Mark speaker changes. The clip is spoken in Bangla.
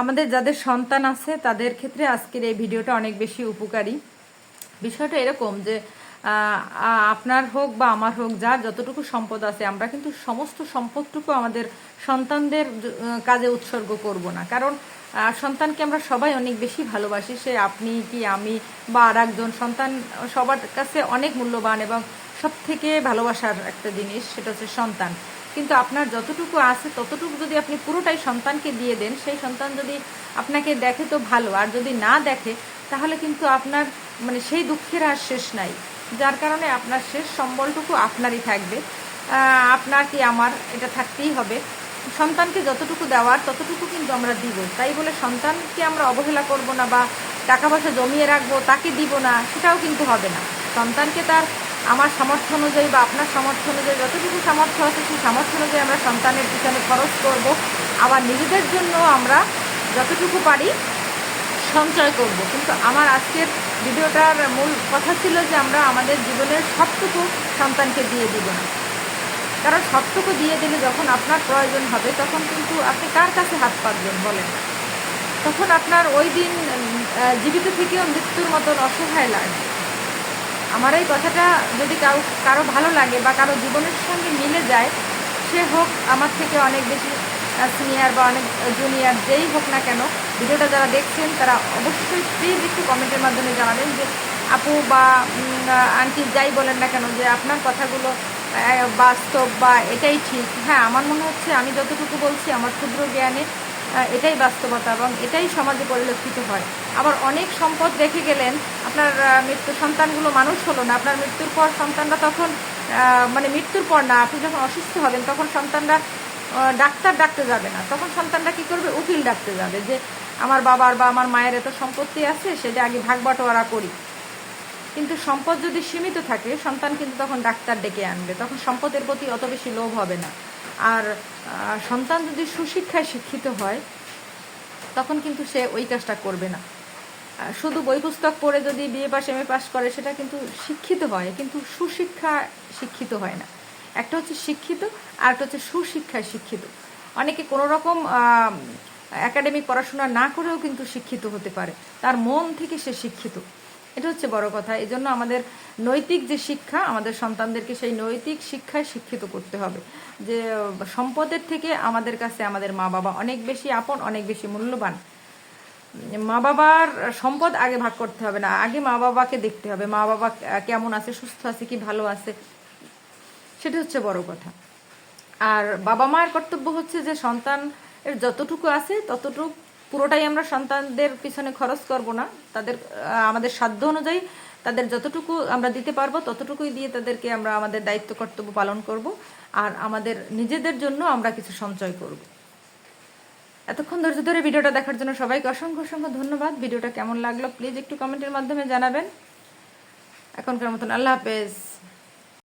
Speaker 1: আমাদের যাদের সন্তান আছে, তাদের ক্ষেত্রে আজকের এই ভিডিওটা অনেক বেশি উপকারী। বিষয়টা এরকম যে আপনার হোক বা আমার হোক, যার যতটুকু সম্পদ আছে, আমরা কিন্তু সমস্ত সম্পদটুকু আমাদের সন্তানদের কাজে উৎসর্গ করব না। কারণ সন্তানকে আমরা সবাই অনেক বেশি ভালোবাসি। সে আপনি কি আমি বা আর একজন সন্তান সবার কাছে অনেক মূল্যবান এবং সব থেকে ভালোবাসার একটা জিনিস সেটা হচ্ছে সন্তান। কিন্তু আপনার যতটুকু আছে, ততটুকু যদি আপনি পুরোটাই সন্তানকে দিয়ে দেন, সেই সন্তান যদি আপনাকে দেখে তো ভালো, আর যদি না দেখে, তাহলে কিন্তু আপনার মানে সেই দুঃখের আর শেষ নাই। যার কারণে আপনার শেষ সম্বলটুকু আপনারই থাকবে। আপনার কি আমার এটা থাকতেই হবে। সন্তানকে যতটুকু দেওয়ার, ততটুকু কিন্তু আমরা দিব। তাই বলে সন্তানকে আমরা অবহেলা করব না বা টাকা পয়সা জমিয়ে রাখব, তাকে দিব না, সেটাও কিন্তু হবে না। সন্তানকে তার আমার সামর্থ্য অনুযায়ী বা আপনার সামর্থ্য অনুযায়ী যতটুকু সামর্থ্য আছে, সেই সামর্থ্য অনুযায়ী আমরা সন্তানের পিছনে খরচ করব। আবার নিজেদের জন্য আমরা যতটুকু পারি সঞ্চয় করব। কিন্তু আমার আজকের ভিডিওটার মূল কথা ছিল যে আমরা আমাদের জীবনের সবটুকু সন্তানকে দিয়ে দিব না। কারণ সবটুকু দিয়ে দিলে যখন আপনার প্রয়োজন হবে, তখন কিন্তু আপনি কার কাছে হাত পাতবেন বলেন? তখন আপনার ওই দিন জীবিত থেকেও মৃত্যুর মতন অসহায় লাগবে আমার এই কথাটা যদি কারও কারও ভালো লাগে বা কারও জীবনের সঙ্গে মিলে যায়, সে হোক আমার থেকে অনেক বেশি সিনিয়র বা অনেক জুনিয়র যেই হোক না কেন, ভিডিওটা যারা দেখছেন, তারা অবশ্যই প্লিজ একটু কমেন্টের মাধ্যমে জানাবেন যে, আপু বা আন্টি যাই বলেন না কেন, যে আপনার কথাগুলো বাস্তব বা এটাই ঠিক। হ্যাঁ আমার মনে হচ্ছে আমি যতটুকু বলছি, আমার ক্ষুদ্র জ্ঞানে এটাই বাস্তবতা এবং এটাই সমাজে পরিলক্ষিত হয়। আবার অনেক সম্পদ রেখে গেলেন, আপনার মৃত্যু সন্তানগুলো মানুষ হলো না, আপনার মৃত্যুর পর সন্তানরা তখন মানে মৃত্যুর পর না, আপনি যখন অসুস্থ হবেন তখন সন্তানরা ডাক্তার ডাকতে যাবে না। তখন সন্তানরা কি করবে? উকিল ডাকতে যাবে যে, আমার বাবার বা আমার মায়ের এত সম্পত্তি আছে, সেটা আগে ভাগ বাটোয়ারা করি। কিন্তু সম্পদ যদি সীমিত থাকে, সন্তান কিন্তু তখন ডাক্তার ডেকে আনবে। তখন সম্পদের প্রতি অত বেশি লোভ হবে না। আর সন্তান যদি সুশিক্ষায় শিক্ষিত হয়, তখন কিন্তু সে ওই কাজটা করবে না। শুধু বই পুস্তক পড়ে যদি B A pass M A pass করে, সেটা কিন্তু শিক্ষিত হয়, কিন্তু সুশিক্ষা শিক্ষিত হয় না। একটা হচ্ছে শিক্ষিত, আর একটা হচ্ছে সুশিক্ষায় শিক্ষিত। অনেকে কোনো রকম একাডেমিক পড়াশোনা না করেও কিন্তু শিক্ষিত হতে পারে। তার মন থেকে সে শিক্ষিত। এটা হচ্ছে বড় কথা। এই জন্য আমাদের নৈতিক যে শিক্ষা, আমাদের সন্তানদেরকে সেই নৈতিক শিক্ষায় শিক্ষিত করতে হবে। যে, সম্পদের থেকে আমাদের কাছে আমাদের মা বাবা অনেক বেশি আপন, অনেক বেশি মূল্যবান। মা বাবার সম্পদ আগে ভাগ করতে হবে না, আগে মা বাবাকে দেখতে হবে মা বাবা কেমন আছে, সুস্থ আছে কি ভালো আছে। সেটা হচ্ছে বড় কথা। আর বাবা মায়ের কর্তব্য হচ্ছে যে সন্তান এর যতটুকু আছে ততটুকু পুরোটাই আমরা সন্তানদের পিছনে খরচ করব না। তাদের আমাদের সাধ্য অনুযায়ী তাদের যতটুকু আমরা দিতে পারব, ততটুকুই দিয়ে তাদেরকে আমরা আমাদের দায়িত্ব, কর্তব্য পালন করব। আর আমাদের নিজেদের জন্য আমরা কিছু সঞ্চয় করব। এতক্ষণ ধৈর্য ধরে ভিডিওটা দেখার জন্য সবাইকে অসংখ্য অসংখ্য ধন্যবাদ। ভিডিওটা কেমন লাগল প্লিজ একটু কমেন্টের মাধ্যমে জানাবেন। এখনকার মতন আল্লাহ হাফেজ।